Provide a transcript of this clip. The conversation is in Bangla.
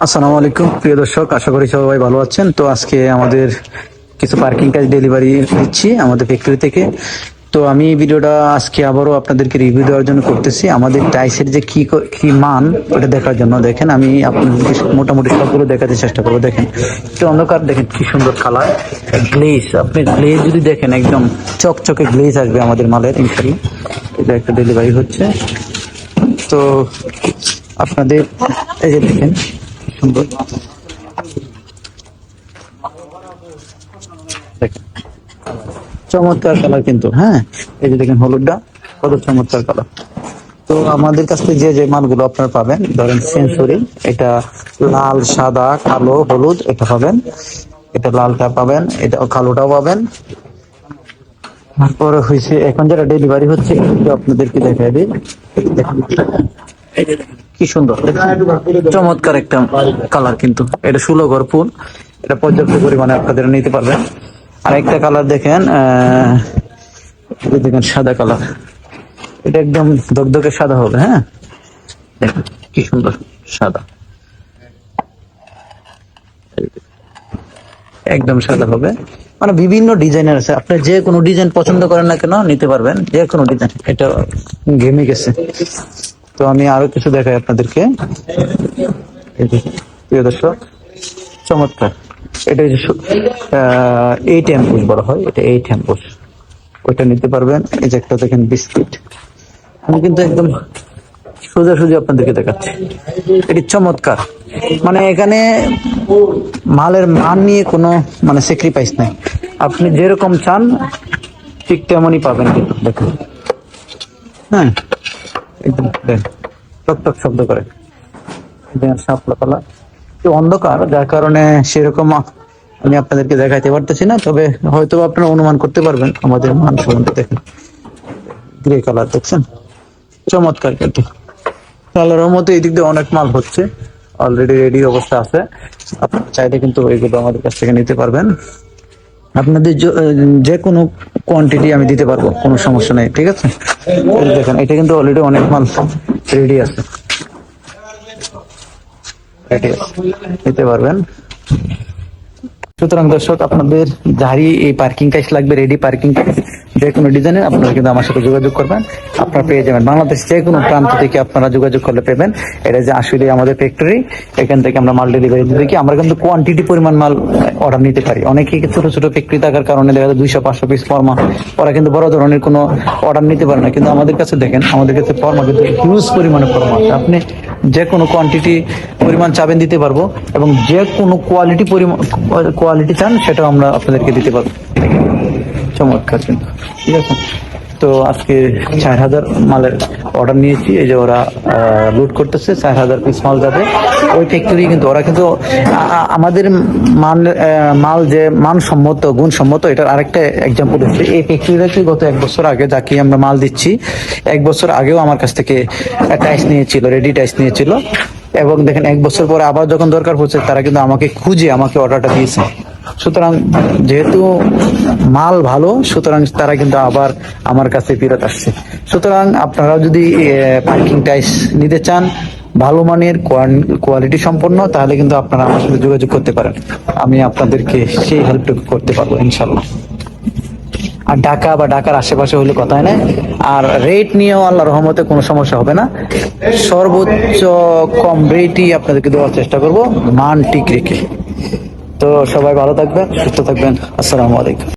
আসসালামু আলাইকুম, প্রিয় দর্শক, আশা করি সবাই ভালো আছেন। তো আজকে আমাদের কিছু পার্কিং কাজ ডেলিভারি দিচ্ছি আমাদের ফ্যাক্টরি থেকে। তো আমি ভিডিওটা আজকে আবারও আপনাদেরকে রিভিউ দেওয়ার জন্য করতেছি। আমাদের টাইসের যে কি ক- মান, ওটা দেখার জন্য দেখেন। আমি আপনাদেরকে মোটামুটি সবগুলো দেখাতে চেষ্টা করব। দেখেন, একটু অন্ধকার, দেখেন কি সুন্দর কালার গ্লেজ আপনি গ্লেজ যদি দেখেন, একদম চকচকে গ্লেজ আসবে আমাদের মালের ইনশাল্লাহ এটা একটা ডেলিভারি হচ্ছে। তো আপনাদের, এই যে দেখেন চমৎকার কালার কিন্তু হ্যাঁ? এই যে দেখেন হলুদটা, কত চমৎকার কালার তো আমাদের কাছ থেকে যে যে মালগুলো আপনারা পাবেন, ধরেন সেন্সুরি এটা লাল, সাদা, কালো, হলুদ, এটা পাবেন। এটা লালটা পাবেন, এটা কালোটাও পাবেন। তারপরে হয়েছে, এখন যারা ডেলিভারি হচ্ছে আপনাদেরকে দেখাই দিই। কি সুন্দর। চমৎকার একটা কালার কিন্তু। এটা ঘর ফুল। এটা পর্যাপ্ত পরিমাণে আপনাদের নিতে পারবেন। আর একটা কালার দেখেন দেখেন সাদা কালার। এটা একদম দগদগে সাদা হবে হ্যাঁ? কি সুন্দর, সাদা। একদম সাদা হবে। মানে বিভিন্ন ডিজাইনের আছে। আপনি যে কোনো ডিজাইন পছন্দ করেন না কেন, নিতে পারবেন। যে কোনো ডিজাইন। এটা ঘেমে গেছে। তো আমি আরও কিছু দেখাই আপনাদেরকে। প্রিয় দর্শক, চমৎকার। এটা এইট অ্যাম্পুস বলা হয়, এটা এইট অ্যাম্পুস ওইটা নিতে পারবেন। এই যে একটা দেখেন বিস্কিট। আমি কিন্তু একদম সোজা সোজা আপনাদেরকে দেখাচ্ছি। এটি চমৎকার। মানে এখানে মালের মান নিয়ে কোনো মানে স্যাক্রিফাইস নাই। আপনি যেরকম চান, ঠিক তেমনই পাবেন কিন্তু, দেখুন। হ্যাঁ। একদম দেন টক টক শব্দ করে। শাপলা পালা। অন্ধকার, যার কারণে সেরকম আমি আপনাদেরকে দেখাইতে পারতেছি না, তবে হয়তো আপনারা অনুমান করতে পারবেন, আমাদের মান সম্বন্ধে দেখেন। গ্রে কালার, দেখছেন? চমৎকার কিন্তু। কালারের মতো এই দিক দিয়ে অনেক মাল হচ্ছে। অলরেডি রেডি অবস্থা আছে। আপনারা চাইলে কিন্তু এগুলো আমাদের কাছ থেকে নিতে পারবেন। আপনাদের যে কোনো কোয়ান্টিটি আমি দিতে পারব, কোনো সমস্যা নেই, ঠিক আছে? দেখেন, এটা কিন্তু অলরেডি অনেক মাল রেডি আছে। নিতে পারবেন। সুতরাং দর্শক, আপনাদের যারই এই পার্কিং কাজ লাগবে রেডি পার্কিং যে কোনো ডিজাইনের আপনারা কিন্তু আমার সাথে যোগাযোগ করবেন। আপনারা পেয়ে যাবেন বাংলাদেশ যে কোনো প্রান্ত থেকে আপনারা যোগাযোগ করলে পেবেন। এটা যে আসলে আমাদের ফ্যাক্টরি এখান থেকে আমরা মাল ডেলিভারি দিতে কি আমরা কিন্তু কোয়ান্টিটি পরিমাণ মাল অর্ডার নিতে পারি। অনেকেই ছোট ছোট ফ্যাক্টরি থাকার কারণে দেখা যায় দুইশো, পাঁচশো পিস ফর্মা ওরা কিন্তু বড় ধরনের কোনো অর্ডার নিতে পারে না। কিন্তু আমাদের কাছে দেখেন, আমাদের কাছে ফর্মা কিন্তু হিউজ পরিমাণে ফর্মা আছে। আপনি যে কোনো কোয়ান্টিটি পরিমাণ চাবেন দিতে পারব এবং যে কোনো কোয়ালিটি পরিমাণ কোয়ালিটি চান সেটাও আমরা আপনাদেরকে দিতে পারব। চমৎকার ঠিক আছে? তো আজকে চার হাজার মালের অর্ডার নিয়েছি। এই যে ওরা লুট করতেছে, চার হাজার পিস মাল যাবে। ওই ফ্যাক্টরি কিন্তু ওরা কিন্তু আমাদের মান মাল যে মানসম্মত, গুণসম্মত, এটার আরেকটা এক্সাম্পল হচ্ছে এই ফ্যাক্টরিটা কি গত এক বছর আগে যাকে আমরা মাল দিচ্ছি, এক বছর আগেও আমার কাছ থেকে টাইস নিয়েছিল রেডি টাইস নিয়েছিল। এবং দেখেন, এক বছর পরে আবার যখন দরকার পড়ছে, তারা কিন্তু আমাকে খুঁজে, আমাকে অর্ডারটা দিয়েছে। সুতরাং যেহেতু মাল ভালো, সুতরাং তারা কিন্তু আবার আমার কাছে ফেরত আসছে। সুতরাং আপনারা যদি পার্কিং টাইস নিতে চান, ভালো মানের কোয়ালিটি সম্পন্ন, তাহলে কিন্তু আপনারা আমার সাথে যোগাযোগ করতে পারেন। আমি আপনাদেরকে সেই হেল্পটুকু করতে পারব ইনশাল্লাহ আর ঢাকা বা ঢাকার আশেপাশে হলে কথাই নাই আর রেট নিয়েও আল্লাহ রহমতে কোনো সমস্যা হবে না। সর্বোচ্চ কম রেটই আপনাদেরকে দেওয়ার চেষ্টা করব, মান ঠিক রেখে। তো সবাই ভালো থাকবেন, সুস্থ থাকবেন। আসসালামু আলাইকুম।